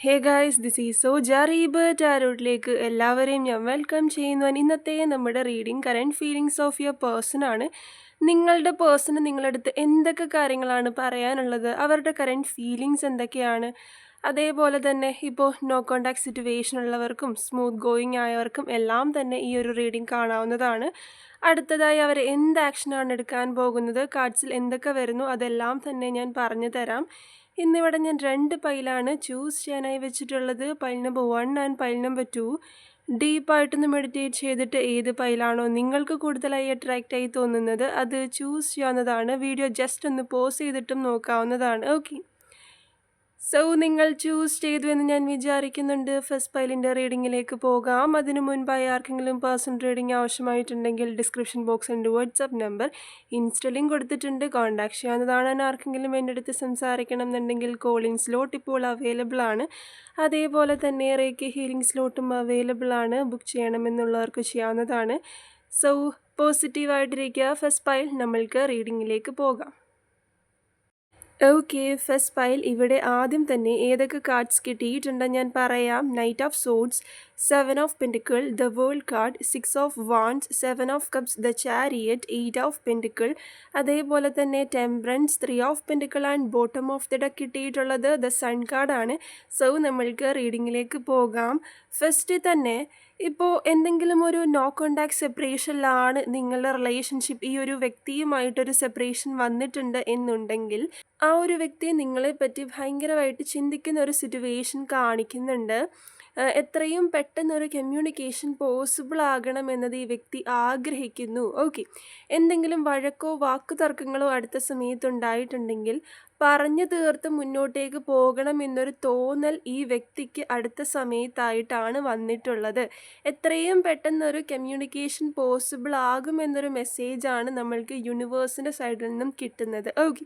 Hey guys this is so ജറീബ് ടാരോട്ടിലേക്ക് എല്ലാവരെയും ഞാൻ വെൽക്കം ചെയ്യുന്നു. ഇന്നത്തെ നമ്മുടെ reading current feelings of your person ആണ്. നിങ്ങളുടെ പേഴ്സണ് നിങ്ങളടുത്ത് എന്തൊക്കെ കാര്യങ്ങളാണ് പറയാനുള്ളത്? അവരുടെ കറന്റ് ഫീലിങ്സ് എന്തൊക്കെയാണ്? അതേപോലെ തന്നെ ഇപ്പോൾ നോ കോണ്ടാക്ട് സിറ്റുവേഷൻ ഉള്ളവർക്കും സ്മൂത്ത് ഗോയിങ് ആയവർക്കും എല്ലാം തന്നെ ഈ ഒരു റീഡിങ് കാണാവുന്നതാണ്. അടുത്തതായി അവർ എന്ത് ആക്ഷനാണ് എടുക്കാൻ പോകുന്നത്? കാർഡ്സിൽ എന്തൊക്കെ വരുന്നു? അതെല്ലാം തന്നെ ഞാൻ പറഞ്ഞു തരാം ഇന്നിവിടെ ഞാൻ രണ്ട് പൈലാണ് ചൂസ് ചെയ്യാനായി വെച്ചിട്ടുള്ളത്. Pile number one and pile number two ഡീപ്പായിട്ടൊന്ന് meditate ചെയ്തിട്ട് ഏത് പൈലാണോ നിങ്ങൾക്ക് കൂടുതലായി അട്രാക്റ്റ് ആയി തോന്നുന്നത് അത് ചൂസ് ചെയ്യാവുന്നതാണ്. വീഡിയോ ജസ്റ്റ് ഒന്ന് പോസ് ചെയ്തിട്ടും നോക്കാവുന്നതാണ്. ഓക്കെ സോ നിങ്ങൾ ചൂസ് ചെയ്തു എന്ന് ഞാൻ വിചാരിക്കുന്നുണ്ട്. ഫസ്റ്റ് പൈലിന്റെ റീഡിങ്ങിലേക്ക് പോകാം. അതിനു മുൻപായി ആർക്കെങ്കിലും പേഴ്സണൽ റീഡിംഗ് ആവശ്യമായിട്ടുണ്ടെങ്കിൽ ഡിസ്ക്രിപ്ഷൻ ബോക്സ് ഉണ്ട് വാട്സപ്പ് നമ്പർ ഇൻസ്റ്റ ലിങ്ക് കൊടുത്തിട്ടുണ്ട്. കോൺടാക്ട് ചെയ്യാവുന്നതാണ്. ആർക്കെങ്കിലും എന്റെ അടുത്ത് സംസാരിക്കണം എന്നുണ്ടെങ്കിൽ കോളിംഗ് സ്ലോട്ട് ഇപ്പോൾ അവൈലബിൾ ആണ്. അതേപോലെ തന്നെ റേക്ക് ഹീലിംഗ് സ്ലോട്ടും അവൈലബിൾ ആണ്. ബുക്ക് ചെയ്യണമെന്നുള്ളവർക്ക് ചെയ്യാവുന്നതാണ്. സോ പോസിറ്റീവായിട്ടിരിക്കുക ഫസ്റ്റ് പൈൽ നമ്മൾക്ക് റീഡിങ്ങിലേക്ക് പോകാം. ഓക്കെ ഫസ്റ്റ് പൈൽ ഇവിടെ ആദ്യം തന്നെ ഏതൊക്കെ കാർഡ്സ് കിട്ടിയിട്ടുണ്ടെന്ന് ഞാൻ പറയാം. Knight of swords seven of pentacle the world card six of wands seven of cups the chariot eight of pentacle അതേപോലെ തന്നെ temperance three of pentacle and bottom of the deck കിട്ടിയിട്ടുള്ളത് ദ സൺ കാർഡാണ് so നമ്മൾക്ക് റീഡിങ്ങിലേക്ക് പോകാം. First തന്നെ ഇപ്പോൾ എന്തെങ്കിലും ഒരു നോ കോണ്ടാക്ട് സെപ്പറേഷനിലാണ് നിങ്ങളുടെ റിലേഷൻഷിപ്പ് ഈ ഒരു വ്യക്തിയുമായിട്ടൊരു സെപ്പറേഷൻ വന്നിട്ടുണ്ട് എന്നുണ്ടെങ്കിൽ ആ ഒരു വ്യക്തി നിങ്ങളെപ്പറ്റി ഭയങ്കരമായിട്ട് ചിന്തിക്കുന്ന ഒരു സിറ്റുവേഷൻ കാണിക്കുന്നുണ്ട്. എത്രയും പെട്ടെന്ന് ഒരു കമ്മ്യൂണിക്കേഷൻ പോസിബിൾ ആകണമെന്നത് ഈ വ്യക്തി ആഗ്രഹിക്കുന്നു. ഓക്കെ എന്തെങ്കിലും വഴക്കോ വാക്കുതർക്കങ്ങളോ അടുത്ത സമയത്ത് ഉണ്ടായിട്ടുണ്ടെങ്കിൽ പറഞ്ഞു തീർത്ത് മുന്നോട്ടേക്ക് പോകണമെന്നൊരു തോന്നൽ ഈ വ്യക്തിക്ക് അടുത്ത സമയത്തായിട്ടാണ് വന്നിട്ടുള്ളത്. എത്രയും പെട്ടെന്നൊരു കമ്മ്യൂണിക്കേഷൻ പോസിബിൾ ആകുമെന്നൊരു മെസ്സേജാണ് നമ്മൾക്ക് യൂണിവേഴ്സിന്റെ സൈഡിൽ നിന്നും കിട്ടുന്നത്. ഓക്കെ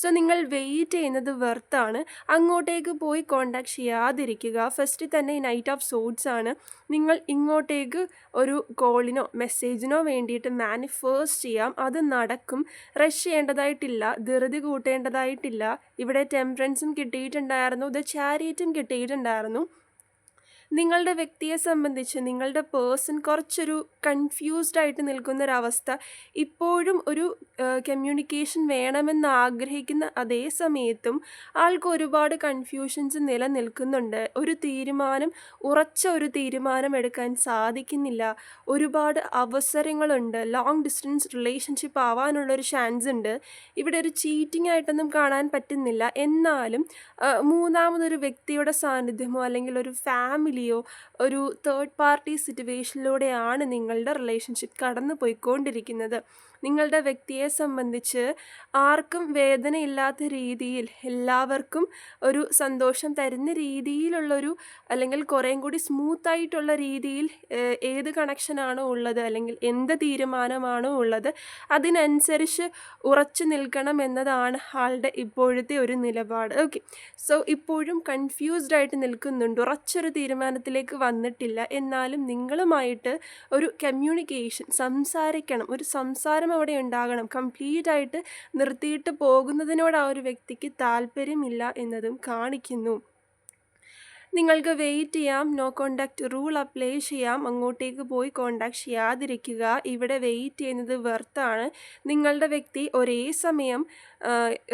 സോ നിങ്ങൾ വെയിറ്റ് ചെയ്യുന്നത് വെർത്താണ് അങ്ങോട്ടേക്ക് പോയി കോണ്ടാക്ട് ചെയ്യാതിരിക്കുക. ഫസ്റ്റ് തന്നെ നൈറ്റ് ഓഫ് സോഡ്സ് ആണ്. നിങ്ങൾ ഇങ്ങോട്ടേക്ക് ഒരു കോളിനോ മെസ്സേജിനോ വേണ്ടിയിട്ട് മാനിഫേസ്റ്റ് ചെയ്യാം. അത് നടക്കും. റഷ് ചെയ്യേണ്ടതായിട്ടില്ല. ധൃതി കൂട്ടേണ്ടതായിട്ടില്ല. ഇവിടെ ടെമ്പറൻസും കിട്ടിയിട്ടുണ്ടായിരുന്നു. ദ ചാരിയറ്റും കിട്ടിയിട്ടുണ്ടായിരുന്നു. നിങ്ങളുടെ വ്യക്തിയെ സംബന്ധിച്ച് നിങ്ങളുടെ പേഴ്സൺ കുറച്ചൊരു കൺഫ്യൂസ്ഡ് ആയിട്ട് നിൽക്കുന്നൊരവസ്ഥ ഇപ്പോഴും ഒരു കമ്മ്യൂണിക്കേഷൻ വേണമെന്ന് ആഗ്രഹിക്കുന്ന അതേ സമയത്തും ആൾക്ക് ഒരുപാട് കൺഫ്യൂഷൻസ് നിലനിൽക്കുന്നുണ്ട്. ഒരു തീരുമാനം ഉറച്ച ഒരു തീരുമാനം എടുക്കാൻ സാധിക്കുന്നില്ല. ഒരുപാട് അവസരങ്ങളുണ്ട്. ലോങ് ഡിസ്റ്റൻസ് റിലേഷൻഷിപ്പ് ആവാനുള്ളൊരു ചാൻസ് ഉണ്ട്. ഇവിടെ ഒരു ചീറ്റിംഗ് ആയിട്ടൊന്നും കാണാൻ പറ്റുന്നില്ല. എന്നാലും മൂന്നാമതൊരു വ്യക്തിയുടെ സാന്നിധ്യമോ അല്ലെങ്കിൽ ഒരു ഫാമിലിയോ ഒരു തേർഡ് പാർട്ടി സിറ്റുവേഷനിലൂടെയാണ് നിങ്ങളുടെ റിലേഷൻഷിപ്പ് കടന്നു പോയിക്കൊണ്ടിരിക്കുന്നത് നിങ്ങളുടെ വ്യക്തിയെ സംബന്ധിച്ച് ആർക്കും വേദനയില്ലാത്ത രീതിയിൽ എല്ലാവർക്കും ഒരു സന്തോഷം തരുന്ന രീതിയിലുള്ളൊരു അല്ലെങ്കിൽ കുറേയും കൂടി സ്മൂത്തായിട്ടുള്ള രീതിയിൽ ഏത് കണക്ഷനാണോ ഉള്ളത് അല്ലെങ്കിൽ എന്ത് തീരുമാനമാണോ ഉള്ളത് അതിനനുസരിച്ച് ഉറച്ചു നിൽക്കണം എന്നതാണ് ആളുടെ ഇപ്പോഴത്തെ ഒരു നിലപാട്. ഓക്കെ. സോ ഇപ്പോഴും കൺഫ്യൂസ്ഡ് ആയിട്ട് നിൽക്കുന്നുണ്ട്. ഉറച്ചൊരു തീരുമാനത്തിലേക്ക് വന്നിട്ടില്ല. എന്നാലും നിങ്ങളുമായിട്ട് ഒരു കമ്മ്യൂണിക്കേഷൻ സംസാരിക്കണം. ഒരു സംസാരം അവിടെ ഉണ്ടാകണം. കംപ്ലീറ്റ് ആയിട്ട് നിർത്തിയിട്ട് പോകുന്നതിനോട് ആ ഒരു വ്യക്തിക്ക് താല്പര്യമില്ല എന്നതും കാണിക്കുന്നു. നിങ്ങൾക്ക് വെയിറ്റ് ചെയ്യാം. നോ കോണ്ടാക്ട് റൂൾ അപ്ലൈ ചെയ്യാം. അങ്ങോട്ടേക്ക് പോയി കോണ്ടാക്ട് ചെയ്യാതിരിക്കുക. ഇവിടെ വെയിറ്റ് ചെയ്യുന്നത് വെർത്താണ് നിങ്ങളുടെ വ്യക്തി ഒരേ സമയം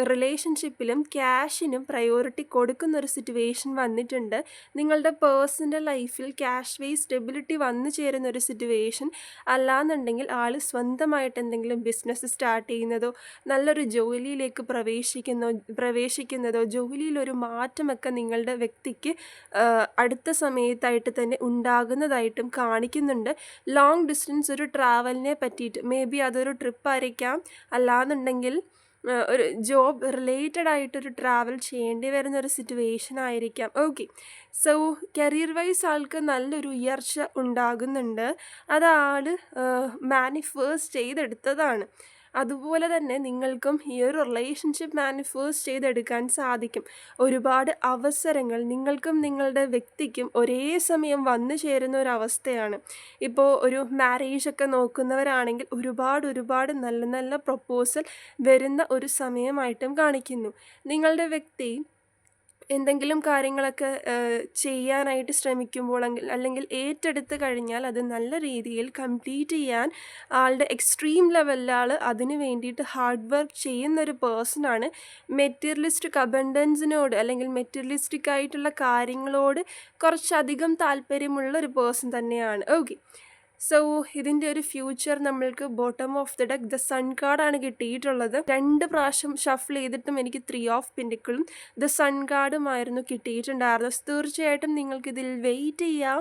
റിലേഷൻഷിപ്പിലും ക്യാഷിനും പ്രയോറിറ്റി കൊടുക്കുന്ന ഒരു സിറ്റുവേഷൻ വന്നിട്ടുണ്ട്. നിങ്ങളുടെ പേഴ്സണൽ ലൈഫിൽ ക്യാഷ് വേ സ്റ്റെബിലിറ്റി വന്നു ചേരുന്ന ഒരു സിറ്റുവേഷൻ അല്ലാന്നുണ്ടെങ്കിൽ ആൾ സ്വന്തമായിട്ട് എന്തെങ്കിലും ബിസിനസ് സ്റ്റാർട്ട് ചെയ്യുന്നതോ നല്ലൊരു ജോലിയിലേക്ക് പ്രവേശിക്കുന്നോ പ്രവേശിക്കുന്നതോ ജോലിയിലൊരു മാറ്റമൊക്കെ നിങ്ങളുടെ വ്യക്തിക്ക് അടുത്ത സമയത്തായിട്ട് തന്നെ ഉണ്ടാകുന്നതായിട്ടും കാണിക്കുന്നുണ്ട്. ലോങ് ഡിസ്റ്റൻസ് ഒരു ട്രാവലിനെ പറ്റിയിട്ട് മേ ബി അതൊരു ട്രിപ്പ് ആയിരിക്കാം. അല്ലാന്നുണ്ടെങ്കിൽ ഒരു ജോബ് റിലേറ്റഡ് ആയിട്ടൊരു ട്രാവൽ ചെയ്യേണ്ടി വരുന്ന ഒരു സിറ്റുവേഷൻ ആയിരിക്കാം. ഓക്കെ സോ കരിയർ വൈസ് ആൾക്ക് നല്ലൊരു ഉയർച്ച ഉണ്ടാകുന്നുണ്ട്. അത് ആൾ മാനിഫേഴ്സ് ചെയ്തെടുത്തതാണ്. അതുപോലെ തന്നെ നിങ്ങൾക്കും ഈ ഒരു റിലേഷൻഷിപ്പ് മാനിഫേസ്റ്റ് ചെയ്തെടുക്കാൻ സാധിക്കും. ഒരുപാട് അവസരങ്ങൾ നിങ്ങൾക്കും നിങ്ങളുടെ വ്യക്തിക്കും ഒരേ സമയം വന്നു ചേരുന്ന ഒരു അവസ്ഥയാണ്. ഇപ്പോൾ ഒരു മാരേജ് ഒക്കെ നോക്കുന്നവരാണെങ്കിൽ ഒരുപാട് ഒരുപാട് നല്ല നല്ല പ്രപ്പോസൽ വരുന്ന ഒരു സമയമായിട്ടും കാണിക്കുന്നു. നിങ്ങളുടെ വ്യക്തി എന്തെങ്കിലും കാര്യങ്ങളൊക്കെ ചെയ്യാനായിട്ട് ശ്രമിക്കുമ്പോൾ അല്ലെങ്കിൽ ഏറ്റെടുത്ത് കഴിഞ്ഞാൽ അത് നല്ല രീതിയിൽ കംപ്ലീറ്റ് ചെയ്യാൻ ആളുടെ എക്സ്ട്രീം ലെവലിൽ ആൾ അതിന് വേണ്ടിയിട്ട് ഹാർഡ് വർക്ക് ചെയ്യുന്ന ചെയ്യുന്നൊരു പേഴ്സണാണ്. മെറ്റീരിയലിസ്റ്റിക് അബൻഡൻസിനോട് അല്ലെങ്കിൽ മെറ്റീരിയലിസ്റ്റിക് ആയിട്ടുള്ള കാര്യങ്ങളോട് കുറച്ചധികം താല്പര്യമുള്ള ഒരു പേഴ്സൺ തന്നെയാണ്. ഓക്കെ. സോ ഇതിന്റെ ഒരു ഫ്യൂച്ചർ നമ്മൾക്ക് bottom of the deck the sun കാർഡാണ് കിട്ടിയിട്ടുള്ളത്. രണ്ട് പ്രാവശ്യം ഷഫിൾ ചെയ്തിട്ടും എനിക്ക് ത്രീ ഓഫ് പിൻഡിക്കിളും ദ സൺ കാർഡുമായിരുന്നു കിട്ടിയിട്ടുണ്ടായിരുന്നത്. തീർച്ചയായിട്ടും നിങ്ങൾക്ക് ഇതിൽ വെയിറ്റ് ചെയ്യാം.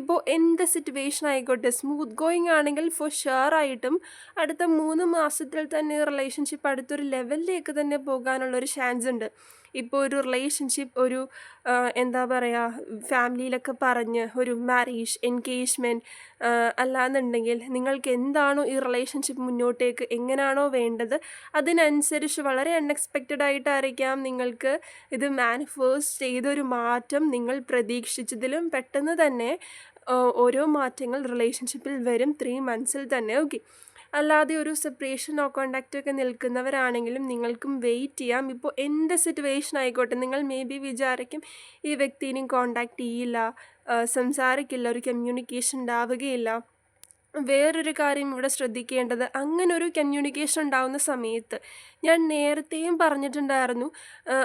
ഇപ്പോൾ എന്ത് സിറ്റുവേഷൻ ആയിക്കോട്ടെ സ്മൂത്ത് ഗോയിങ് ആണെങ്കിൽ ഫോർ ഷുവർ ആയിട്ടും അടുത്ത മൂന്ന് മാസത്തിൽ തന്നെ റിലേഷൻഷിപ്പ് അടുത്തൊരു ലെവലിലേക്ക് തന്നെ പോകാനുള്ളൊരു ചാൻസ് ഉണ്ട്. ഇപ്പോൾ ഒരു റിലേഷൻഷിപ്പ് ഒരു എന്താ പറയുക ഫാമിലിയിലൊക്കെ പറഞ്ഞ് ഒരു മാരേജ് എൻഗേജ്മെന്റ് അല്ലാന്നുണ്ടെങ്കിൽ നിങ്ങൾക്ക് എന്താണോ ഈ റിലേഷൻഷിപ്പ് മുന്നോട്ടേക്ക് എങ്ങനെയാണോ വേണ്ടത് അതിനനുസരിച്ച് വളരെ അൺഎക്സ്പെക്റ്റഡ് ആയിട്ടായിരിക്കാം നിങ്ങൾക്ക് ഇത് മാനിഫേസ്റ്റ് ചെയ്തൊരു മാറ്റം നിങ്ങൾ പ്രതീക്ഷിച്ചതിലും പെട്ടെന്ന് തന്നെ ഓരോ മാറ്റങ്ങൾ റിലേഷൻഷിപ്പിൽ വരും. ത്രീ മന്ത്സിൽ തന്നെ. ഓക്കെ അല്ലാതെ ഒരു സെപ്പറേഷൻ നോ കോണ്ടാക്റ്റ് ഒക്കെ നിൽക്കുന്നവരാണെങ്കിലും നിങ്ങൾക്കും വെയിറ്റ് ചെയ്യാം. ഇപ്പോൾ എന്ത് സിറ്റുവേഷൻ ആയിക്കോട്ടെ നിങ്ങൾ മേ ബി വിചാരിക്കും ഈ വ്യക്തിനെയും കോണ്ടാക്റ്റ് ചെയ്യില്ല സംസാരിക്കില്ല ഒരു കമ്മ്യൂണിക്കേഷൻ ഉണ്ടാവുകയില്ല വേറൊരു കാര്യം ഇവിടെ ശ്രദ്ധിക്കേണ്ടത്. അങ്ങനെ ഒരു കമ്മ്യൂണിക്കേഷൻ ഉണ്ടാവുന്ന സമയത്ത് ഞാൻ നേരത്തെയും പറഞ്ഞിട്ടുണ്ടായിരുന്നു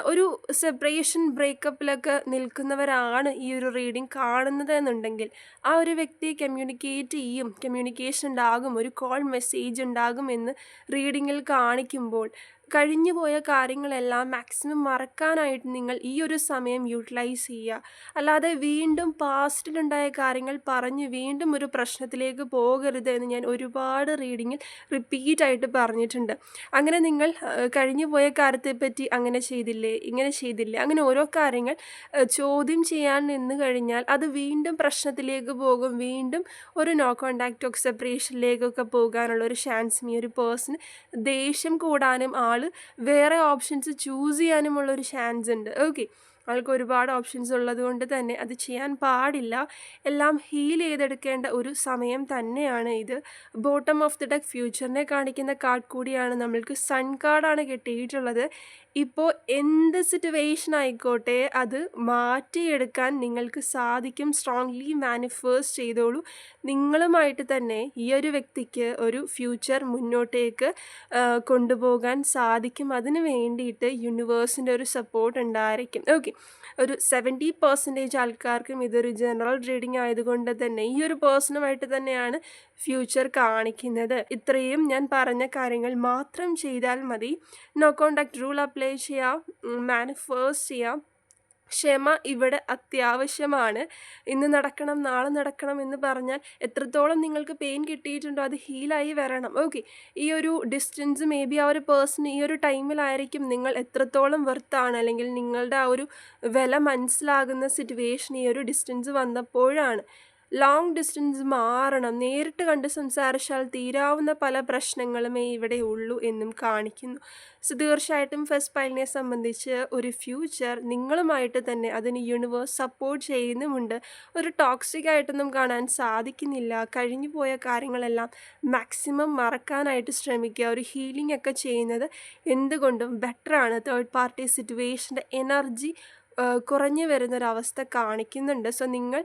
ഒരു സെപ്പറേഷൻ ബ്രേക്കപ്പിലൊക്കെ നിൽക്കുന്നവരാണ് ഈ ഒരു റീഡിങ് കാണുന്നത് എന്നുണ്ടെങ്കിൽ ആ ഒരു വ്യക്തി കമ്മ്യൂണിക്കേറ്റ് ചെയ്യും കമ്മ്യൂണിക്കേഷൻ ഉണ്ടാകും ഒരു കോൾ മെസ്സേജ് ഉണ്ടാകും എന്ന് റീഡിങ്ങിൽ കാണിക്കുമ്പോൾ കഴിഞ്ഞു പോയ കാര്യങ്ങളെല്ലാം മാക്സിമം മറക്കാനായിട്ട് നിങ്ങൾ ഈ ഒരു സമയം യൂട്ടിലൈസ് ചെയ്യുക. അല്ലാതെ വീണ്ടും പാസ്റ്റിലുണ്ടായ കാര്യങ്ങൾ പറഞ്ഞ് വീണ്ടും ഒരു പ്രശ്നത്തിലേക്ക് പോകരുത് എന്ന് ഞാൻ ഒരുപാട് റീഡിങ്ങിൽ റിപ്പീറ്റായിട്ട് പറഞ്ഞിട്ടുണ്ട്. അങ്ങനെ നിങ്ങൾ കഴിഞ്ഞുപോയ കഴിഞ്ഞു പോയ കാര്യത്തെപ്പറ്റി അങ്ങനെ ചെയ്തില്ലേ ഇങ്ങനെ ചെയ്തില്ലേ അങ്ങനെ ഓരോ കാര്യങ്ങൾ ചോദ്യം ചെയ്യാൻ നിന്ന് കഴിഞ്ഞാൽ അത് വീണ്ടും പ്രശ്നത്തിലേക്ക് പോകും. വീണ്ടും ഒരു നോ കോണ്ടാക്റ്റ് സെപ്പറേഷനിലേക്കൊക്കെ പോകാനുള്ള ഒരു ചാൻസും ഈ ഒരു പേഴ്സൺ ദേഷ്യം കൂടാനും ആൾ വേറെ ഓപ്ഷൻസ് ചൂസ് ചെയ്യാനുമുള്ള ഒരു ചാൻസ് ഉണ്ട്. ഓക്കെ ആൾക്ക് ഒരുപാട് ഓപ്ഷൻസ് ഉള്ളത് കൊണ്ട് തന്നെ അത് ചെയ്യാൻ പാടില്ല. എല്ലാം ഹീൽ ചെയ്തെടുക്കേണ്ട ഒരു സമയം തന്നെയാണ് ഇത്. ബോട്ടം ഓഫ് ദി ഡെക്ക് ഫ്യൂച്ചറിനെ കാണിക്കുന്ന കാർഡ് കൂടിയാണ് നമ്മൾക്ക് സൺ കാർഡാണ് കിട്ടിയിട്ടുള്ളത്. ഇപ്പോൾ എന്ത് സിറ്റുവേഷൻ ആയിക്കോട്ടെ അത് മാറ്റിയെടുക്കാൻ നിങ്ങൾക്ക് സാധിക്കും. സ്ട്രോങ്ലി മാനിഫേസ്റ്റ് ചെയ്തോളൂ. നിങ്ങളുമായിട്ട് തന്നെ ഈ ഒരു വ്യക്തിക്ക് ഒരു ഫ്യൂച്ചർ മുന്നോട്ടേക്ക് കൊണ്ടുപോകാൻ സാധിക്കും. അതിന് വേണ്ടിയിട്ട് യൂണിവേഴ്സിന്റെ ഒരു സപ്പോർട്ട് ഉണ്ടായിരിക്കും. ഓക്കെ ഒരു സെവന്റി പെർസെന്റേജ് ആൾക്കാർക്കും ഇതൊരു ജനറൽ റീഡിംഗ് ആയതുകൊണ്ട് തന്നെ ഈ ഒരു പേഴ്സണുമായിട്ട് തന്നെയാണ് ഫ്യൂച്ചർ കാണിക്കുന്നത്. ഇത്രയും ഞാൻ പറഞ്ഞ കാര്യങ്ങൾ മാത്രം ചെയ്താൽ മതി. നോ കോണ്ടാക്ട് റൂൾ അപ്ലൈ ചെയ്യാം. മാനിഫേസ്റ്റ് ചെയ്യാം. ക്ഷമ ഇവിടെ അത്യാവശ്യമാണ്. ഇന്ന് നടക്കണം നാളെ നടക്കണം എന്ന് പറഞ്ഞാൽ എത്രത്തോളം നിങ്ങൾക്ക് പെയിൻ കിട്ടിയിട്ടുണ്ടോ അത് ഹീലായി വരണം. ഓക്കെ ഈ ഒരു ഡിസ്റ്റൻസ് മേ ബി ആ ഒരു പേഴ്സൺ ഈ ഒരു ടൈമിലായിരിക്കും നിങ്ങൾ എത്രത്തോളം വെർത്താണ് അല്ലെങ്കിൽ നിങ്ങളുടെ ആ ഒരു വില മനസ്സിലാകുന്ന സിറ്റുവേഷൻ ഈ ഒരു ഡിസ്റ്റൻസ് വന്നപ്പോഴാണ്. ലോങ് ഡിസ്റ്റൻസ് മാറണം. നേരിട്ട് കണ്ട് സംസാരിച്ചാൽ തീരാവുന്ന പല പ്രശ്നങ്ങളുമേ ഇവിടെ ഉള്ളൂ എന്നും കാണിക്കുന്നു. സോ തീർച്ചയായിട്ടും ഫസ്റ്റ് പൈലിനെ സംബന്ധിച്ച് ഒരു ഫ്യൂച്ചർ നിങ്ങളുമായിട്ട് തന്നെ അതിന് യൂണിവേഴ്സ് സപ്പോർട്ട് ചെയ്യുന്നുമുണ്ട്. ഒരു ടോക്സിക് ആയിട്ടൊന്നും കാണാൻ സാധിക്കുന്നില്ല. കഴിഞ്ഞു പോയ കാര്യങ്ങളെല്ലാം മാക്സിമം മറക്കാനായിട്ട് ശ്രമിക്കുക. ഒരു ഹീലിംഗ് ഒക്കെ ചെയ്യുന്നത് എന്തുകൊണ്ടും ബെറ്ററാണ് തേർഡ് പാർട്ടി സിറ്റുവേഷന്റെ എനർജി കുറഞ്ഞു വരുന്നൊരവസ്ഥ കാണിക്കുന്നുണ്ട്. സോ നിങ്ങൾ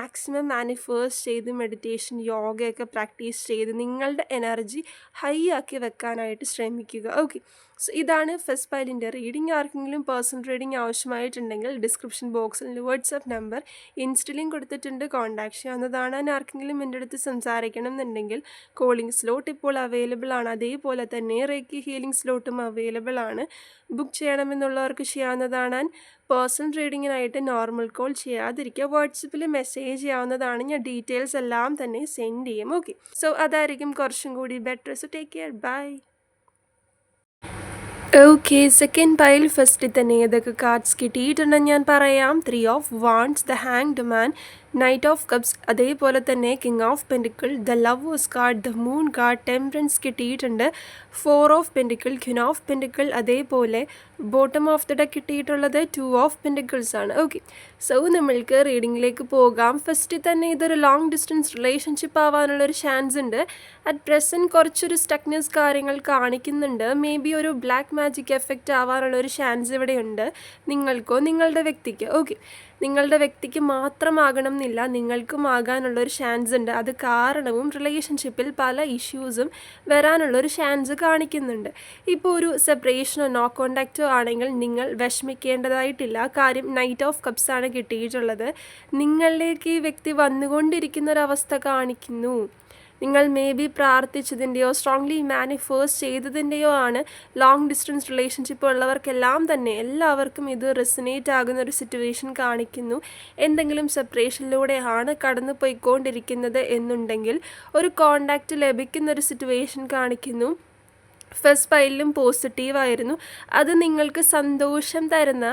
മാക്സിമം മാനിഫേസ്റ്റ് ചെയ്ത് മെഡിറ്റേഷൻ യോഗയൊക്കെ പ്രാക്ടീസ് ചെയ്ത് നിങ്ങളുടെ എനർജി ഹൈ ആക്കി വെക്കാനായിട്ട് ശ്രമിക്കുക. ഓക്കെ. സോ ഇതാണ് ഫസ്റ്റ് ഫയലിന്റെ റീഡിംഗ് ആർക്കെങ്കിലും പേഴ്സണൽ റീഡിംഗ് ആവശ്യമായിട്ടുണ്ടെങ്കിൽ ഡിസ്ക്രിപ്ഷൻ ബോക്സിൽ വാട്സപ്പ് നമ്പർ ഇൻസ്റ്റലിയും കൊടുത്തിട്ടുണ്ട്. കോൺടാക്ട് ചെയ്യാവുന്നതാണ്. അതിന് ആർക്കെങ്കിലും എന്റെ അടുത്ത് സംസാരിക്കണം എന്നുണ്ടെങ്കിൽ കോളിംഗ് സ്ലോട്ട് ഇപ്പോൾ അവൈലബിൾ ആണ്. അതേപോലെ തന്നെ റേക്കി ഹീലിംഗ് സ്ലോട്ടും അവൈലബിൾ ആണ്. ബുക്ക് ചെയ്യണമെന്നുള്ളവർക്ക് ചെയ്യാവുന്നതാണ്. പേഴ്സണൽ റീഡിങ്ങിനായിട്ട് നോർമൽ കോൾ ചെയ്യാതിരിക്കുക. വാട്സപ്പിൽ മെസ്സേജ് ചെയ്യാവുന്നതാണ്. ഞാൻ ഡീറ്റെയിൽസ് എല്ലാം തന്നെ സെൻഡ് ചെയ്യും. ഓക്കെ സോ അതായിരിക്കും കുറച്ചും കൂടി better so take care bye okay second pile ഫസ്റ്റിൽ തന്നെ. ഏതൊക്കെ കാർഡ്സ് കിട്ടിയിട്ടുണ്ടെന്ന് ഞാൻ പറയാം. Three of wands the hanged man knight of cups അതേപോലെ തന്നെ king of pentacle the lovers card the moon card temperance കിട്ടിയിട്ടുണ്ട്. Four of pentacle queen of pentacle അതേപോലെ ബോട്ടം ഓഫ് ദ ഡെക്ക് കിട്ടിയിട്ടുള്ളത് ടു ഓഫ് പെൻഡിക്കിൾസ് ആണ്. Okay so നമ്മൾക്ക് റീഡിങ്ങിലേക്ക് പോകാം. First തന്നെ ഇതൊരു ലോങ് ഡിസ്റ്റൻസ് റിലേഷൻഷിപ്പ് ആവാനുള്ള ഒരു ചാൻസ് ഉണ്ട്. അറ്റ് പ്രസന്റ് കുറച്ചൊരു സ്റ്റക്നെസ് കാര്യങ്ങൾ കാണിക്കുന്നുണ്ട്. മേ ബി ഒരു ബ്ലാക്ക് മാജിക് എഫക്റ്റ് ആവാനുള്ള ഒരു ചാൻസ് ഇവിടെയുണ്ട്. നിങ്ങൾക്കോ നിങ്ങളുടെ വ്യക്തിക്ക്. ഓക്കെ നിങ്ങളുടെ വ്യക്തിക്ക് മാത്രമാകണം എന്നില്ല നിങ്ങൾക്കും ആകാനുള്ള ഒരു ചാൻസ് ഉണ്ട്. അത് കാരണവും റിലേഷൻഷിപ്പിൽ പല ഇഷ്യൂസും വരാനുള്ളൊരു ചാൻസ് കാണിക്കുന്നുണ്ട്. ഇപ്പോൾ ഒരു സെപ്പറേഷനോ നോ കോണ്ടാക്റ്റോ ആണെങ്കിൽ നിങ്ങൾ വിഷമിക്കേണ്ടതായിട്ടില്ല. കാര്യം നൈറ്റ് ഓഫ് കപ്സ് ആണ് കിട്ടിയിട്ടുള്ളത്. നിങ്ങളിലേക്ക് ഈ വ്യക്തി വന്നുകൊണ്ടിരിക്കുന്ന ഒരവസ്ഥ കാണിക്കുന്നു. നിങ്ങൾ മേ ബി പ്രാർത്ഥിച്ചതിന്റെയോ സ്ട്രോങ്ലി മാനിഫേഴ്സ് ചെയ്തതിന്റെയോ ആണ് ലോങ് ഡിസ്റ്റൻസ് റിലേഷൻഷിപ്പ് ഉള്ളവർക്കെല്ലാം തന്നെ എല്ലാവർക്കും ഇത് റെസിനേറ്റ് ആകുന്ന ഒരു സിറ്റുവേഷൻ കാണിക്കുന്നു. എന്തെങ്കിലും സെപ്പറേഷനിലൂടെയാണ് കടന്നു പോയിക്കൊണ്ടിരിക്കുന്നത് എന്നുണ്ടെങ്കിൽ ഒരു കോണ്ടാക്റ്റ് ലഭിക്കുന്ന ഒരു സിറ്റുവേഷൻ കാണിക്കുന്നു. ഫസ്റ്റ് ഫയലിലും പോസിറ്റീവായിരുന്നു അത് നിങ്ങൾക്ക് സന്തോഷം തരുന്ന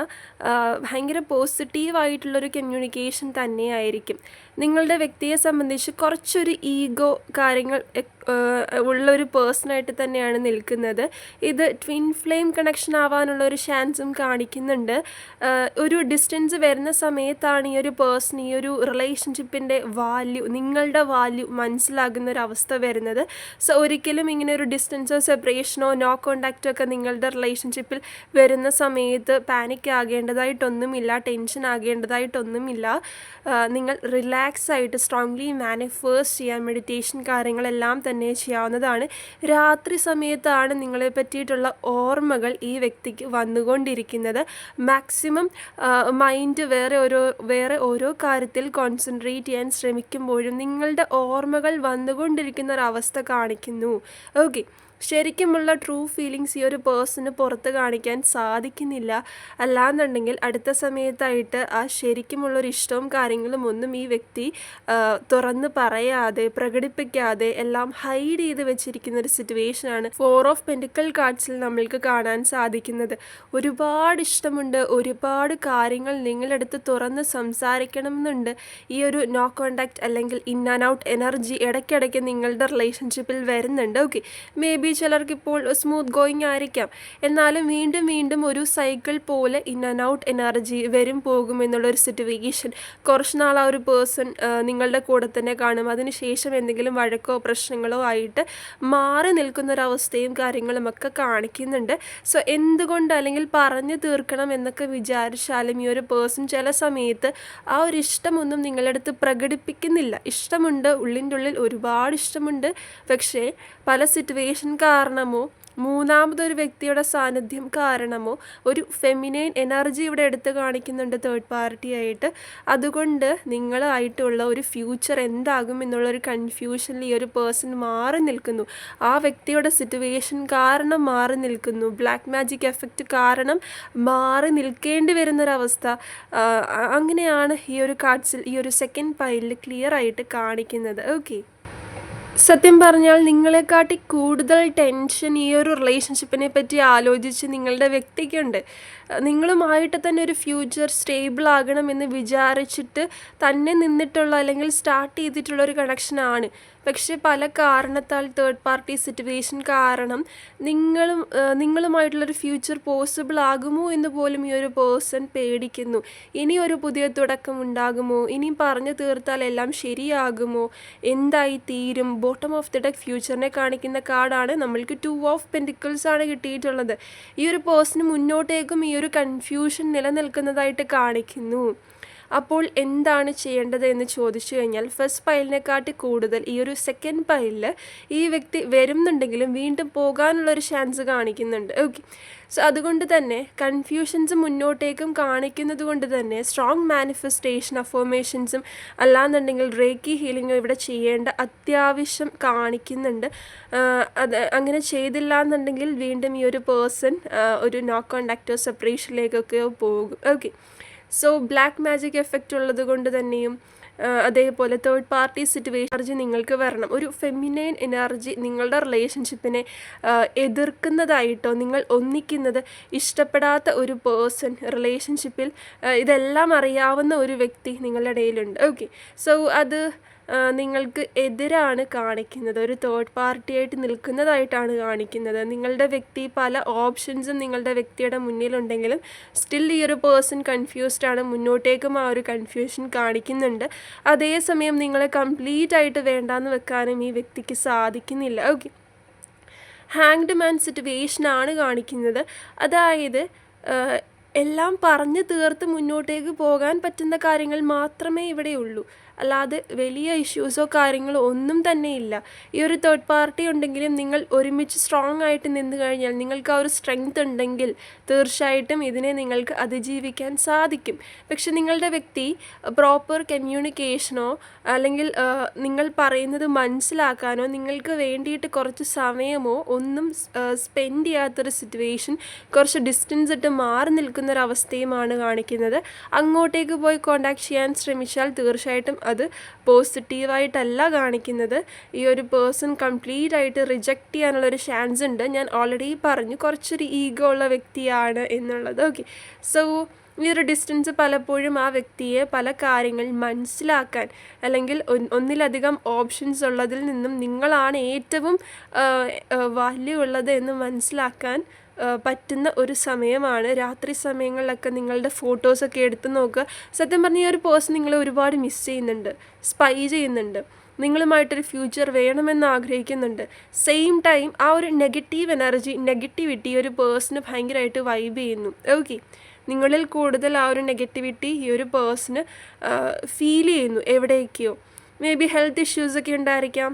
ഭയങ്കര പോസിറ്റീവായിട്ടുള്ളൊരു കമ്മ്യൂണിക്കേഷൻ തന്നെയായിരിക്കും. നിങ്ങളുടെ വ്യക്തിയെ സംബന്ധിച്ച് കുറച്ചൊരു ഈഗോ കാര്യങ്ങൾ ഉള്ള ഒരു പേഴ്സണായിട്ട് തന്നെയാണ് നിൽക്കുന്നത്. ഇത് ട്വിൻ ഫ്ലെയിം കണക്ഷൻ ആവാനുള്ള ഒരു ചാൻസും കാണിക്കുന്നുണ്ട്. ഒരു ഡിസ്റ്റൻസ് വരുന്ന സമയത്താണ് ഈ ഒരു പേഴ്സൺ ഈ ഒരു റിലേഷൻഷിപ്പിന്റെ വാല്യൂ നിങ്ങളുടെ വാല്യൂ മനസ്സിലാകുന്ന ഒരു അവസ്ഥ വരുന്നത്. സോ ഒരിക്കലും ഇങ്ങനെ ഒരു ഡിസ്റ്റൻസോ സെപ്പറേഷനോ നോ കോണ്ടാക്റ്റോ ഒക്കെ നിങ്ങളുടെ റിലേഷൻഷിപ്പിൽ വരുന്ന സമയത്ത് പാനിക് ആകേണ്ടതായിട്ടൊന്നുമില്ല ടെൻഷൻ ആകേണ്ടതായിട്ടൊന്നുമില്ല. നിങ്ങൾ റിലാക്സ് ആയിട്ട് സ്ട്രോങ്ലി മാനിഫേഴ്സ് ചെയ്യാൻ മെഡിറ്റേഷൻ കാര്യങ്ങളെല്ലാം തന്നെ ചെയ്യാവുന്നതാണ്. രാത്രി സമയത്താണ് നിങ്ങളെ പറ്റിയിട്ടുള്ള ഓർമ്മകൾ ഈ വ്യക്തിക്ക് വന്നുകൊണ്ടിരിക്കുന്നത്. മാക്സിമം മൈൻഡ് വേറെ ഓരോ വേറെ ഓരോ കാര്യത്തിൽ കോൺസെൻട്രേറ്റ് ചെയ്യാൻ ശ്രമിക്കുമ്പോഴും നിങ്ങളുടെ ഓർമ്മകൾ വന്നുകൊണ്ടിരിക്കുന്ന അവസ്ഥ കാണിക്കുന്നു. ഓക്കെ ശരിക്കുമുള്ള ട്രൂ ഫീലിങ്സ് ഈ ഒരു പേഴ്സണ് പുറത്ത് കാണിക്കാൻ സാധിക്കുന്നില്ല. അല്ലാന്നുണ്ടെങ്കിൽ അടുത്ത സമയത്തായിട്ട് ആ ശരിക്കുമുള്ളൊരു ഇഷ്ടവും കാര്യങ്ങളും ഒന്നും ഈ വ്യക്തി തുറന്ന് പറയാതെ പ്രകടിപ്പിക്കാതെ എല്ലാം ഹൈഡ് ചെയ്ത് വെച്ചിരിക്കുന്ന ഒരു സിറ്റുവേഷനാണ് ഫോർ ഓഫ് പെൻഡിക്കൽ കാർഡ്സിൽ നമ്മൾക്ക് കാണാൻ സാധിക്കുന്നത്. ഒരുപാട് ഇഷ്ടമുണ്ട് ഒരുപാട് കാര്യങ്ങൾ നിങ്ങളെടുത്ത് തുറന്ന് സംസാരിക്കണം എന്നുണ്ട് ഈ ഒരു നോ കോണ്ടാക്ട് അല്ലെങ്കിൽ ഇൻ ആൻഡ് ഔട്ട് എനർജി ഇടയ്ക്കിടയ്ക്ക് നിങ്ങളുടെ റിലേഷൻഷിപ്പിൽ വരുന്നുണ്ട്. ഓക്കെ മേ ബി ചിലർക്ക് ഇപ്പോൾ സ്മൂത്ത് ഗോയിങ് ആയിരിക്കാം. എന്നാലും വീണ്ടും വീണ്ടും ഒരു സൈക്കിൾ പോലെ ഇൻ ആൻഡ് ഔട്ട് എനർജി വരും പോകും എന്നുള്ളൊരു സിറ്റുവേഷൻ കുറച്ച് നാൾ ആ ഒരു പേഴ്സൺ നിങ്ങളുടെ കൂടെ തന്നെ കാണും. അതിനുശേഷം എന്തെങ്കിലും വഴക്കോ പ്രശ്നങ്ങളോ ആയിട്ട് മാറി നിൽക്കുന്ന ഒരവസ്ഥയും കാര്യങ്ങളും ഒക്കെ കാണിക്കുന്നുണ്ട്. സോ എന്തുകൊണ്ട് അല്ലെങ്കിൽ പറഞ്ഞു തീർക്കണം എന്നൊക്കെ വിചാരിച്ചാലും ഈ ഒരു പേഴ്സൺ ചില സമയത്ത് ആ ഒരു ഇഷ്ടമൊന്നും നിങ്ങളുടെ അടുത്ത് പ്രകടിപ്പിക്കുന്നില്ല. ഇഷ്ടമുണ്ട് ഉള്ളിന്റെ ഉള്ളിൽ ഒരുപാട് ഇഷ്ടമുണ്ട്. പക്ഷേ പല സിറ്റുവേഷൻ കാരണമോ? മൂന്നാമതൊരു വ്യക്തിയുടെ സാന്നിധ്യം കാരണമോ? ഒരു ഫെമിനൈൻ എനർജി ഇവിടെ എടുത്ത് കാണിക്കുന്നുണ്ട് തേർഡ് പാർട്ടി ആയിട്ട്. അതുകൊണ്ട് നിങ്ങളായിട്ടുള്ള ഒരു ഫ്യൂച്ചർ എന്താകും എന്നുള്ളൊരു കൺഫ്യൂഷനിൽ ഈ ഒരു പേഴ്സൺ മാറി നിൽക്കുന്നു. ആ വ്യക്തിയുടെ സിറ്റുവേഷൻ കാരണം മാറി നിൽക്കുന്നു. ബ്ലാക്ക് മാജിക് എഫക്റ്റ് കാരണം മാറി നിൽക്കേണ്ടി വരുന്നൊരവസ്ഥ. അങ്ങനെയാണ് ഈ ഒരു കാർഡ്സിൽ ഈ ഒരു സെക്കൻഡ് പൈലിൽ ക്ലിയർ ആയിട്ട് കാണിക്കുന്നത്. ഓക്കെ സത്യം പറഞ്ഞാൽ നിങ്ങളെക്കാട്ടി കൂടുതൽ ടെൻഷൻ ഈ ഒരു റിലേഷൻഷിപ്പിനെ പറ്റി ആലോചിച്ച് നിങ്ങളുടെ വ്യക്തിക്കുണ്ട്. നിങ്ങളുമായിട്ട് തന്നെ ഒരു ഫ്യൂച്ചർ സ്റ്റേബിൾ ആകണമെന്ന് വിചാരിച്ചിട്ട് തന്നെ നിന്നിട്ടുള്ള അല്ലെങ്കിൽ സ്റ്റാർട്ട് ചെയ്തിട്ടുള്ള ഒരു കണക്ഷനാണ് പക്ഷേ പല കാരണത്താൽ തേർഡ് പാർട്ടി സിറ്റുവേഷൻ കാരണം നിങ്ങളും നിങ്ങളുമായിട്ടുള്ളൊരു ഫ്യൂച്ചർ പോസിബിൾ ആകുമോ എന്ന് പോലും ഈ ഒരു പേഴ്സൺ പേടിക്കുന്നു. ഇനി ഒരു പുതിയ തുടക്കം ഉണ്ടാകുമോ? ഇനി പറഞ്ഞു തീർത്താൽ എല്ലാം ശരിയാകുമോ? എന്തായി തീരും? ബോട്ടം ഓഫ് ദി ഡെക്ക് ഫ്യൂച്ചറിനെ കാണിക്കുന്ന കാർഡാണ് നമ്മൾക്ക് ടു ഓഫ് പെന്റിക്കിൾസ് ആണ് കിട്ടിയിട്ടുള്ളത്. ഈ ഒരു പേഴ്സൺ മുന്നോട്ടേക്കും ഈ ഒരു കൺഫ്യൂഷൻ നിലനിൽക്കുന്നതായിട്ട് കാണിക്കുന്നു. അപ്പോൾ എന്താണ് ചെയ്യേണ്ടത് എന്ന് ചോദിച്ചു കഴിഞ്ഞാൽ ഫസ്റ്റ് പൈലിനെക്കാട്ടി കൂടുതൽ ഈ ഒരു സെക്കൻഡ് പൈലിൽ ഈ വ്യക്തി വരുന്നുണ്ടെങ്കിലും വീണ്ടും പോകാനുള്ളൊരു ചാൻസ് കാണിക്കുന്നുണ്ട്. ഓക്കെ സോ അതുകൊണ്ട് തന്നെ കൺഫ്യൂഷൻസ് മുന്നോട്ടേക്കും കാണിക്കുന്നത് കൊണ്ട് തന്നെ സ്ട്രോങ് മാനിഫെസ്റ്റേഷൻ അഫോർമേഷൻസും അല്ലാന്നുണ്ടെങ്കിൽ റേക്കി ഹീലിംഗും ഇവിടെ ചെയ്യേണ്ട അത്യാവശ്യം കാണിക്കുന്നുണ്ട്. അത് അങ്ങനെ ചെയ്തില്ല എന്നുണ്ടെങ്കിൽ വീണ്ടും ഈ ഒരു പേഴ്സൺ ഒരു നോ കോണ്ടാക്റ്റോ സെപ്പറേഷനിലേക്കൊക്കെ പോകും. Okay so black magic effect ഉള്ളത് കൊണ്ട് തന്നെയും അതേപോലെ തേർഡ് പാർട്ടി സിറ്റുവേഷൻ എനർജി നിങ്ങൾക്ക് വരണം. ഒരു ഫെമിനൈൻ എനർജി നിങ്ങളുടെ റിലേഷൻഷിപ്പിനെ എതിർക്കുന്നതായിട്ടോ നിങ്ങൾ ഒന്നിക്കുന്നത് ഇഷ്ടപ്പെടാത്ത ഒരു പേഴ്സൺ റിലേഷൻഷിപ്പിൽ ഇതെല്ലാം അറിയാവുന്ന ഒരു വ്യക്തി നിങ്ങളുടെ ഇടയിലുണ്ട്. ഓക്കെ സോ അത് നിങ്ങൾക്ക് എതിരാണ് കാണിക്കുന്നത്. ഒരു തേർഡ് പാർട്ടിയായിട്ട് നിൽക്കുന്നതായിട്ടാണ് കാണിക്കുന്നത്. നിങ്ങളുടെ വ്യക്തി പല ഓപ്ഷൻസും നിങ്ങളുടെ വ്യക്തിയുടെ മുന്നിലുണ്ടെങ്കിലും സ്റ്റിൽ ഈ ഒരു പേഴ്സൺ കൺഫ്യൂസ്ഡ് ആണ്. മുന്നോട്ടേക്കും ആ ഒരു കൺഫ്യൂഷൻ കാണിക്കുന്നുണ്ട്. അതേസമയം നിങ്ങളെ കംപ്ലീറ്റ് ആയിട്ട് വേണ്ടാന്ന് വെക്കാനും ഈ വ്യക്തിക്ക് സാധിക്കുന്നില്ല. ഓക്കെ ഹാങ്ഡ് മാൻ സിറ്റുവേഷൻ ആണ് കാണിക്കുന്നത്. അതായത് എല്ലാം പറഞ്ഞു തീർത്ത് മുന്നോട്ടേക്ക് പോകാൻ പറ്റുന്ന കാര്യങ്ങൾ മാത്രമേ ഇവിടെയുള്ളൂ. അല്ലാതെ വലിയ ഇഷ്യൂസോ കാര്യങ്ങളോ ഒന്നും തന്നെ ഇല്ല. ഈ ഒരു തേർഡ് പാർട്ടി ഉണ്ടെങ്കിലും നിങ്ങൾ ഒരുമിച്ച് സ്ട്രോങ് ആയിട്ട് നിന്ന് കഴിഞ്ഞാൽ നിങ്ങൾക്ക് ആ ഒരു സ്ട്രെങ്ത് ഉണ്ടെങ്കിൽ തീർച്ചയായിട്ടും ഇതിനെ നിങ്ങൾക്ക് അതിജീവിക്കാൻ സാധിക്കും. പക്ഷെ നിങ്ങളുടെ വ്യക്തി പ്രോപ്പർ കമ്മ്യൂണിക്കേഷനോ അല്ലെങ്കിൽ നിങ്ങൾ പറയുന്നത് മനസ്സിലാക്കാനോ നിങ്ങൾക്ക് വേണ്ടിയിട്ട് കുറച്ച് സമയമോ ഒന്നും സ്പെൻഡ് ചെയ്യാത്തൊരു സിറ്റുവേഷൻ കുറച്ച് ഡിസ്റ്റൻസ് ഇട്ട് മാറി നിൽക്കുന്നൊരവസ്ഥയുമാണ് കാണിക്കുന്നത്. അങ്ങോട്ടേക്ക് പോയി കോണ്ടാക്ട് ചെയ്യാൻ ശ്രമിച്ചാൽ തീർച്ചയായിട്ടും അത് പോസിറ്റീവായിട്ടല്ല കാണിക്കുന്നത്. ഈ ഒരു പേഴ്സൺ കംപ്ലീറ്റ് ആയിട്ട് റിജക്റ്റ് ചെയ്യാനുള്ളൊരു ചാൻസ് ഉണ്ട്. ഞാൻ ഓൾറെഡി പറഞ്ഞു കുറച്ചൊരു ഈഗോ ഉള്ള വ്യക്തിയാണ് എന്നുള്ളത്. ഓക്കെ. സോ ഈ ഒരു ഡിസ്റ്റൻസ് പലപ്പോഴും ആ വ്യക്തിയെ പല കാര്യങ്ങൾ മനസ്സിലാക്കാൻ അല്ലെങ്കിൽ ഒന്നിലധികം ഓപ്ഷൻസ് ഉള്ളതിൽ നിന്നും നിങ്ങളാണ് ഏറ്റവും വാല്യൂ ഉള്ളത് എന്ന് മനസ്സിലാക്കാൻ പറ്റുന്ന ഒരു സമയമാണ്. രാത്രി സമയങ്ങളിലൊക്കെ നിങ്ങളുടെ ഫോട്ടോസൊക്കെ എടുത്ത് നോക്കുക. സത്യം പറഞ്ഞാൽ ഈ ഒരു പേഴ്സൺ നിങ്ങളെ ഒരുപാട് മിസ് ചെയ്യുന്നുണ്ട്. സ്പൈ ചെയ്യുന്നുണ്ട്. നിങ്ങളുമായിട്ടൊരു ഫ്യൂച്ചർ വേണമെന്ന് ആഗ്രഹിക്കുന്നുണ്ട്. സെയിം ടൈം ആ ഒരു നെഗറ്റീവ് എനർജി നെഗറ്റിവിറ്റി ഒരു പേഴ്സണ് ഭയങ്കരമായിട്ട് വൈബ് ചെയ്യുന്നു. ഓക്കെ നിങ്ങളിൽ കൂടുതൽ ആ ഒരു നെഗറ്റിവിറ്റി ഈ ഒരു പേഴ്സണ് ഫീൽ ചെയ്യുന്നു. എവിടേക്കോ മേ ബി ഹെൽത്ത് ഇഷ്യൂസൊക്കെ ഉണ്ടായിരിക്കാം.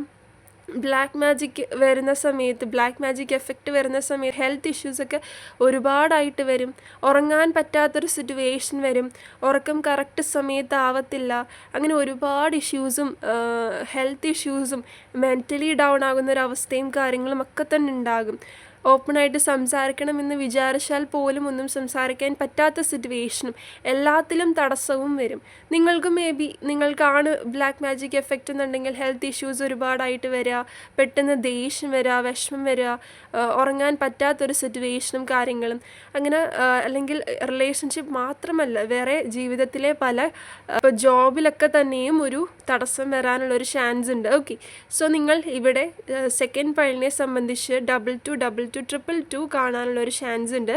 ബ്ലാക്ക് മാജിക് വരുന്ന സമയത്ത് ബ്ലാക്ക് മാജിക് എഫക്റ്റ് വരുന്ന സമയത്ത് ഹെൽത്ത് ഇഷ്യൂസൊക്കെ ഒരുപാടായിട്ട് വരും. ഉറങ്ങാൻ പറ്റാത്തൊരു സിറ്റുവേഷൻ വരും. ഉറക്കം കറക്റ്റ് സമയത്ത് ആവത്തില്ല. അങ്ങനെ ഒരുപാട് ഇഷ്യൂസും ഹെൽത്ത് ഇഷ്യൂസും മെന്റലി ഡൗൺ ആകുന്ന ഒരു അവസ്ഥയും കാര്യങ്ങളും ഒക്കെ തന്നെ ഉണ്ടാകും. ഓപ്പണായിട്ട് സംസാരിക്കണമെന്ന് വിചാരിച്ചാൽ പോലും ഒന്നും സംസാരിക്കാൻ പറ്റാത്ത സിറ്റുവേഷനും എല്ലാത്തിലും തടസ്സവും വരും. നിങ്ങൾക്ക് മേ ബി നിങ്ങൾക്കാണ് ബ്ലാക്ക് മാജിക് എഫക്റ്റ് എന്നുണ്ടെങ്കിൽ ഹെൽത്ത് ഇഷ്യൂസ് ഒരുപാടായിട്ട് വരിക പെട്ടെന്ന് ദേഷ്യം വരിക വിഷമം വരിക ഉറങ്ങാൻ പറ്റാത്തൊരു സിറ്റുവേഷനും കാര്യങ്ങളും. അങ്ങനെ അല്ലെങ്കിൽ റിലേഷൻഷിപ്പ് മാത്രമല്ല വേറെ ജീവിതത്തിലെ പല ഇപ്പോൾ ജോബിലൊക്കെ തന്നെയും ഒരു തടസ്സം വരാനുള്ള ഒരു ചാൻസ് ഉണ്ട്. ഓക്കെ സോ നിങ്ങൾ ഇവിടെ സെക്കൻഡ് പൈലിനെ സംബന്ധിച്ച് double two double two triple two കാണാനുള്ള ഒരു ചാൻസ് ഉണ്ട്.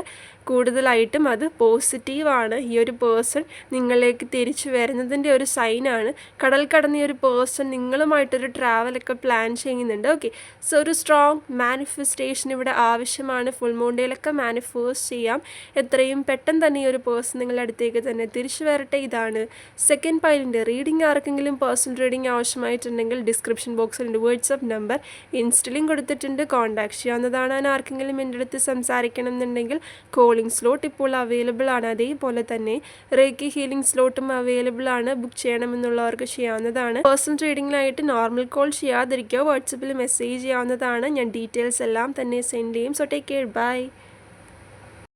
കൂടുതലായിട്ടും അത് പോസിറ്റീവാണ്. ഈ ഒരു പേഴ്സൺ നിങ്ങളിലേക്ക് തിരിച്ചു വരുന്നതിന്റെ ഒരു സൈനാണ്. കടൽ കടന്ന ഈ ഒരു പേഴ്സൺ നിങ്ങളുമായിട്ടൊരു ട്രാവലൊക്കെ പ്ലാൻ ചെയ്യുന്നുണ്ട്. ഓക്കെ. സോ ഒരു സ്ട്രോങ് മാനിഫെസ്റ്റേഷൻ ഇവിടെ ആവശ്യമാണ്. ഫുൾ മൂണ്ടയിലൊക്കെ മാനിഫേസ്റ്റ് ചെയ്യാം. എത്രയും പെട്ടെന്ന് തന്നെ ഈ ഒരു പേഴ്സൺ നിങ്ങളുടെ അടുത്തേക്ക് തന്നെ തിരിച്ചു വരട്ടെ. ഇതാണ് സെക്കൻഡ് പൈലിന്റെ റീഡിംഗ്. ആർക്കെങ്കിലും പേഴ്സണൽ റീഡിംഗ് ആവശ്യമായിട്ടുണ്ടെങ്കിൽ ഡിസ്ക്രിപ്ഷൻ ബോക്സിൽ എന്റെ വാട്സപ്പ് നമ്പർ ഇൻസ്റ്റലിംഗ് കൊടുത്തിട്ടുണ്ട്. കോൺടാക്ട് ചെയ്യാവുന്നതാണ്. ആർക്കെങ്കിലും എന്റെ അടുത്ത് സംസാരിക്കണം എന്നുണ്ടെങ്കിൽ കോൾ കോളിംഗ് സ്ലോട്ട് ഇപ്പോൾ അവൈലബിൾ ആണ്. അതേപോലെ തന്നെ റേക്കി ഹീലിംഗ് സ്ലോട്ടും അവൈലബിൾ ആണ്. ബുക്ക് ചെയ്യണമെന്നുള്ളവർക്ക് ചെയ്യാവുന്നതാണ്. പേഴ്സണൽ ട്രേഡിങ്ങിലായിട്ട് നോർമൽ കോൾ ചെയ്യാതിരിക്കുക. വാട്സപ്പിൽ മെസ്സേജ് ചെയ്യാവുന്നതാണ്. ഞാൻ ഡീറ്റെയിൽസ് എല്ലാം തന്നെ സെൻഡ് ചെയ്യും. So take care by